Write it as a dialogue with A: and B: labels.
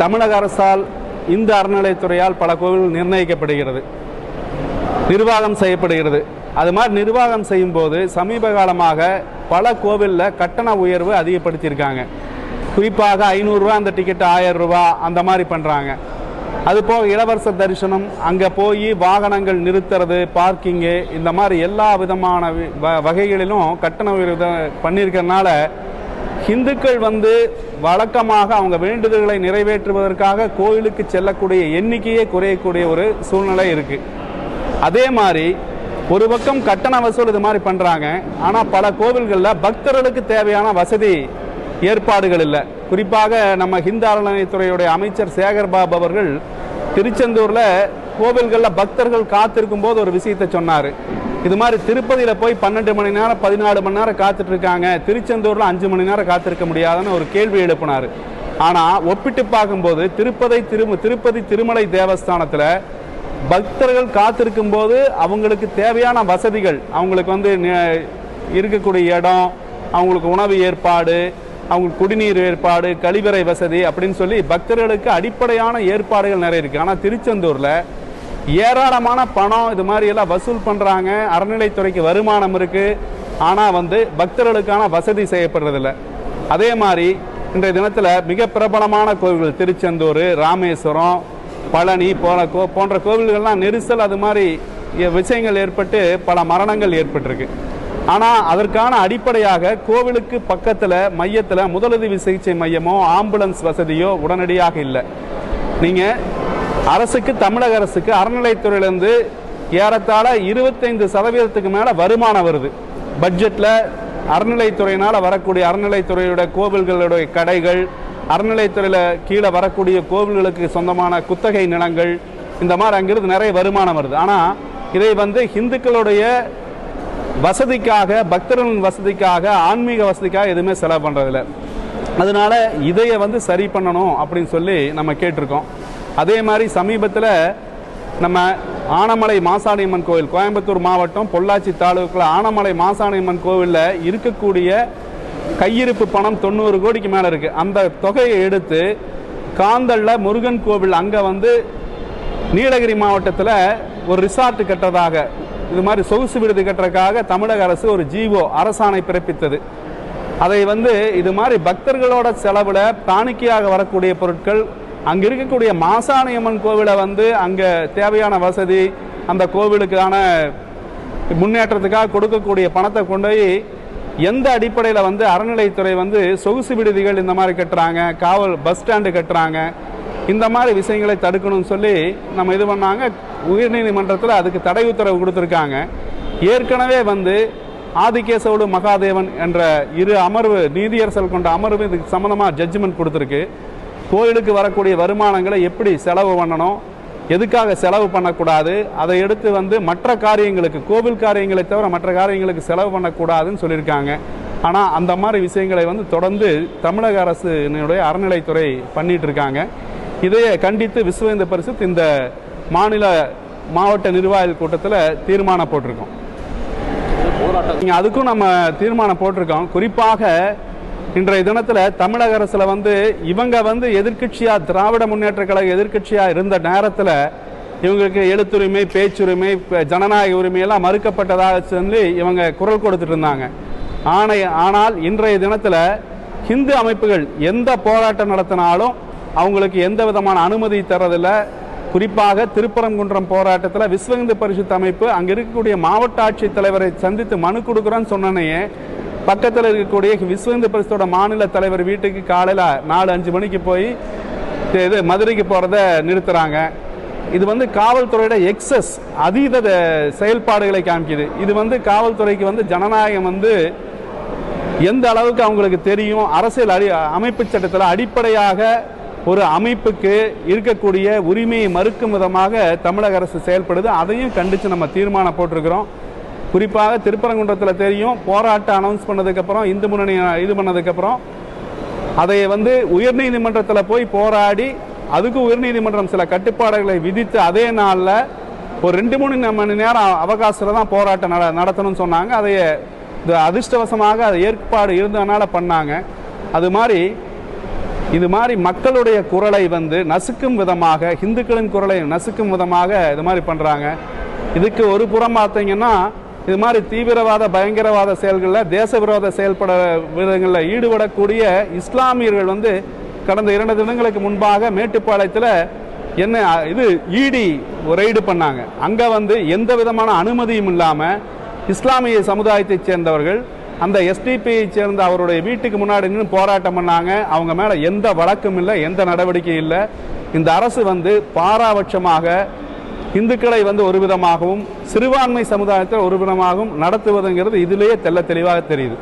A: தமிழக அரசால் இந்து அறநிலைத்துறையால் பல கோவில் நிர்ணயிக்கப்படுகிறது. நிர்வாகம் செய்யப்படுகிறது. அது மாதிரி நிர்வாகம் செய்யும்போது சமீப காலமாக பல கோவிலில் கட்டண உயர்வு அதிகப்படுத்தியிருக்காங்க. குறிப்பாக ஐநூறுரூவா அந்த டிக்கெட் ஆயிரம் ரூபா அந்த மாதிரி பண்ணுறாங்க அதுபோக இளவரச தரிசனம் அங்கே போய் வாகனங்கள் நிறுத்துறது பார்க்கிங்கு இந்த மாதிரி எல்லா விதமான வ- வகைகளிலும் கட்டண உயர்வு பண்ணியிருக்கிறதுனால ஹிந்துக்கள் இந்துக்கள் வந்து வழக்கமாக அவங்க வேண்டுதல்களை நிறைவேற்றுவதற்காக கோயிலுக்கு செல்லக்கூடிய எண்ணிக்கையே குறையக்கூடிய ஒரு சூழ்நிலை இருக்குது அதே மாதிரி ஒரு பக்கம் கட்டண வசூல் இது மாதிரி பண்ணுறாங்க ஆனால் பல கோவில்களில் பக்தர்களுக்கு தேவையான வசதி ஏற்பாடுகள் இல்லை. குறிப்பாக நம்ம ஹிந்து அறநிலையத்துறையுடைய அமைச்சர் சேகர் பாபு அவர்கள் திருச்செந்தூரில் கோவில்களில் பக்தர்கள் காத்திருக்கும் போது ஒரு விஷயத்தை சொன்னார். இது மாதிரி திருப்பதியில் போய் பன்னெண்டு மணி நேரம் பதினாலு மணி நேரம் காத்துட்டு இருக்காங்க. திருச்செந்தூரில் அஞ்சு மணி நேரம் காத்திருக்க முடியாதுன்னு ஒரு கேள்வி எழுப்பினார். ஆனால் ஒப்பிட்டு பார்க்கும்போது திருப்பதி திரு திருப்பதி திருமலை தேவஸ்தானத்தில் பக்தர்கள் காத்திருக்கும் போது அவங்களுக்கு தேவையான வசதிகள் அவங்களுக்கு வந்து இருக்கக்கூடிய இடம் அவங்களுக்கு உணவு ஏற்பாடு அவங்களுக்கு குடிநீர் ஏற்பாடு கழிவறை வசதி அப்படின்னு சொல்லி பக்தர்களுக்கு அடிப்படையான ஏற்பாடுகள் நிறைய இருக்குது ஆனால் திருச்செந்தூரில் ஏராளமான பணம் இது மாதிரி எல்லாம் வசூல் பண்ணுறாங்க அறநிலைத்துறைக்கு வருமானம் இருக்குது ஆனால் வந்து பக்தர்களுக்கான வசதி செய்யப்படுறதில்ல. அதே மாதிரி இன்றைய தினத்தில் மிக பிரபலமான கோவில்கள் திருச்செந்தூர் ராமேஸ்வரம் பழனி போல கோ போன்ற கோவில்கள்லாம் நெரிசல் அது மாதிரி விஷயங்கள் ஏற்பட்டு பல மரணங்கள் ஏற்பட்டிருக்கு. ஆனால் அதற்கான அடிப்படையாக கோவிலுக்கு பக்கத்தில் மையத்தில் முதலுதவி சிகிச்சை மையமோ ஆம்புலன்ஸ் வசதியோ உடனடியாக இல்லை. நீங்கள் அரசுக்கு தமிழக அரசுக்கு அறநிலைத்துறையிலேருந்து ஏறத்தாழ இருபத்தைந்து சதவீதத்துக்கு மேலே வருமானம் வருது. பட்ஜெட்டில் அறநிலைத்துறையினால் வரக்கூடிய அறநிலைத்துறையோட கோவில்களுடைய கடைகள் அறநிலைத்துறையில் கீழே வரக்கூடிய கோவில்களுக்கு சொந்தமான குத்தகை நிலங்கள் இந்த மாதிரி அங்கிருந்து நிறைய வருமானம் வருது. ஆனால் இதை வந்து இந்துக்களுடைய வசதிக்காக பக்தர்களின் வசதிக்காக ஆன்மீக வசதிக்காக எதுவுமே செலவு பண்ணுறதில்ல அதனால இதையை வந்து சரி பண்ணணும் அப்படின்னு சொல்லி நம்ம கேட்டிருக்கோம். அதே மாதிரி சமீபத்தில் நம்ம ஆனமலை மாசாணியம்மன் கோவில் கோயம்புத்தூர் மாவட்டம் பொள்ளாச்சி தாலுக்கில் ஆனமலை மாசாணியம்மன் கோவிலில் இருக்கக்கூடிய கையிருப்பு பணம் தொண்ணூறு கோடிக்கு மேலே இருக்குது அந்த தொகையை எடுத்து காந்தல்ல முருகன் கோவில் அங்கே வந்து நீலகிரி மாவட்டத்தில் ஒரு ரிசார்ட் கட்டுறதாக இது மாதிரி சொகுசு விடுதி கட்டுறதுக்காக தமிழக அரசு ஒரு ஜிஓ அரசாணை பிறப்பித்தது. அதை வந்து இது மாதிரி பக்தர்களோட செலவில் காணிக்கையாக வரக்கூடிய பொருட்கள் அங்கே இருக்கக்கூடிய மாசாணியம்மன் கோவிலை வந்து அங்கே தேவையான வசதி அந்த கோவிலுக்கான முன்னேற்றத்துக்காக கொடுக்கக்கூடிய பணத்தை கொண்டு போய் எந்த அடிப்படையில் வந்து அறநிலைத்துறை வந்து சொகுசு விடுதிகள் இந்த மாதிரி கட்டுறாங்க காவல் பஸ் ஸ்டாண்டு கட்டுறாங்க இந்த மாதிரி விஷயங்களை தடுக்கணும்னு சொல்லி நம்ம இது பண்ணாங்க. உயர்நீதிமன்றத்தில் அதுக்கு தடை உத்தரவு கொடுத்துருக்காங்க. ஏற்கனவே வந்து ஆதிகேசவடு மகாதேவன் என்ற இரு அமர்வு நீதியரசல் கொண்ட அமர்வு இதுக்கு சம்மந்தமாக ஜட்ஜ்மெண்ட் கொடுத்துருக்கு. கோயிலுக்கு வரக்கூடிய வருமானங்களை எப்படி செலவு பண்ணணும் எதுக்காக செலவு பண்ணக்கூடாது அதை எடுத்து வந்து மற்ற காரியங்களுக்கு கோவில் காரியங்களை தவிர மற்ற காரியங்களுக்கு செலவு பண்ணக்கூடாதுன்னு சொல்லியிருக்காங்க. ஆனால் அந்த மாதிரி விஷயங்களை வந்து தொடர்ந்து தமிழக அரசினுடைய அறநிலைத்துறை பண்ணிட்டு இருக்காங்க இதையே கண்டித்து விஸ்வ இந்து பரிசுத் இந்த மாநில மாவட்ட நிர்வாகிகள் கூட்டத்தில் தீர்மானம் போட்டிருக்கோம். நீங்க அதுக்கும் நம்ம தீர்மானம் போட்டிருக்கோம். குறிப்பாக இன்றைய தினத்தில் தமிழக அரசில் வந்து இவங்க வந்து எதிர்கட்சியாக திராவிட முன்னேற்ற கழக எதிர்கட்சியாக இருந்த நேரத்தில் இவங்களுக்கு எழுத்துரிமை பேச்சுரிமை ஜனநாயக உரிமை எல்லாம் மறுக்கப்பட்டதாக சொல்லி இவங்க குரல் கொடுத்துட்டு இருந்தாங்க. ஆனை ஆனால் இன்றைய தினத்தில் ஹிந்து அமைப்புகள் எந்த போராட்டம் நடத்தினாலும் அவங்களுக்கு எந்த விதமான அனுமதி தரதில்லை குறிப்பாக திருப்பரங்குன்றம் போராட்டத்தில் விஸ்வ இந்து பரிசுத்த அமைப்பு அங்கே இருக்கக்கூடிய மாவட்ட ஆட்சித் தலைவரை சந்தித்து மனு கொடுக்குறோன்னு சொன்னனையே பக்கத்தில் இருக்கக்கூடிய விஸ்வ இந்து பரிசுத்தோட மாநில தலைவர் வீட்டுக்கு காலையில் நாலு அஞ்சு மணிக்கு போய் இது- மதுரைக்கு போகிறத நிறுத்துகிறாங்க இது வந்து காவல்துறையோட எக்ஸஸ் அதீத செயல்பாடுகளை காமிக்குது. இது வந்து காவல்துறைக்கு வந்து ஜனநாயகம் வந்து எந்த அளவுக்கு அவங்களுக்கு தெரியும்? அரசியல் அடி அமைப்பு சட்டத்தில் அடிப்படையாக ஒரு அமைப்புக்கு இருக்கக்கூடிய உரிமையை மறுக்கும் விதமாக தமிழக அரசு செயல்படுது. அதையும் கண்டித்து நம்ம தீர்மானம் போட்டிருக்கிறோம். குறிப்பாக திருப்பரங்குன்றத்தில் தெரியும் போராட்டம் அனௌன்ஸ் பண்ணதுக்கப்புறம் இந்து முன்னணி இது பண்ணதுக்கப்புறம் அதை வந்து உயர்நீதிமன்றத்தில் போய் போராடி அதுக்கு உயர்நீதிமன்றம் சில கட்டுப்பாடுகளை விதித்து அதே நாளில் ஒரு ரெண்டு மூணு மணி நேரம் அவகாசத்தில் தான் போராட்டம் நட நடத்தணும்னு சொன்னாங்க. அதை இது அதிர்ஷ்டவசமாக அது ஏற்பாடு இருந்ததுனால பண்ணாங்க. அது மாதிரி இது மாதிரி மக்களுடைய குரலை வந்து நசுக்கும் விதமாக இந்துக்களின் குரலை நசுக்கும் விதமாக இது மாதிரி பண்ணுறாங்க இதுக்கு ஒரு புறம் பார்த்தீங்கன்னா இது மாதிரி தீவிரவாத பயங்கரவாத செயல்களில் தேச விரோத செயல்பட விதங்களில் ஈடுபடக்கூடிய இஸ்லாமியர்கள் வந்து கடந்த இரண்டு தினங்களுக்கு முன்பாக மேட்டுப்பாளையத்தில் என்ன இது இடி ரெய்டு பண்ணாங்க. அங்கே வந்து எந்த விதமான அனுமதியும் இல்லாமல் இஸ்லாமிய சமுதாயத்தைச் சேர்ந்தவர்கள் அந்த எஸ்டிபியை சேர்ந்த அவருடைய வீட்டுக்கு முன்னாடி நின்று போராட்டம் பண்ணாங்க. அவங்க மேலே எந்த வழக்கும் இல்லை எந்த நடவடிக்கையும் இல்லை. இந்த அரசு வந்து பாராபட்சமாக இந்துக்களை வந்து ஒரு விதமாகவும் சிறுபான்மை சமுதாயத்தை ஒரு விதமாகவும் நடத்துவதுங்கிறது இதிலேயே தெல்ல தெளிவாக தெரியுது.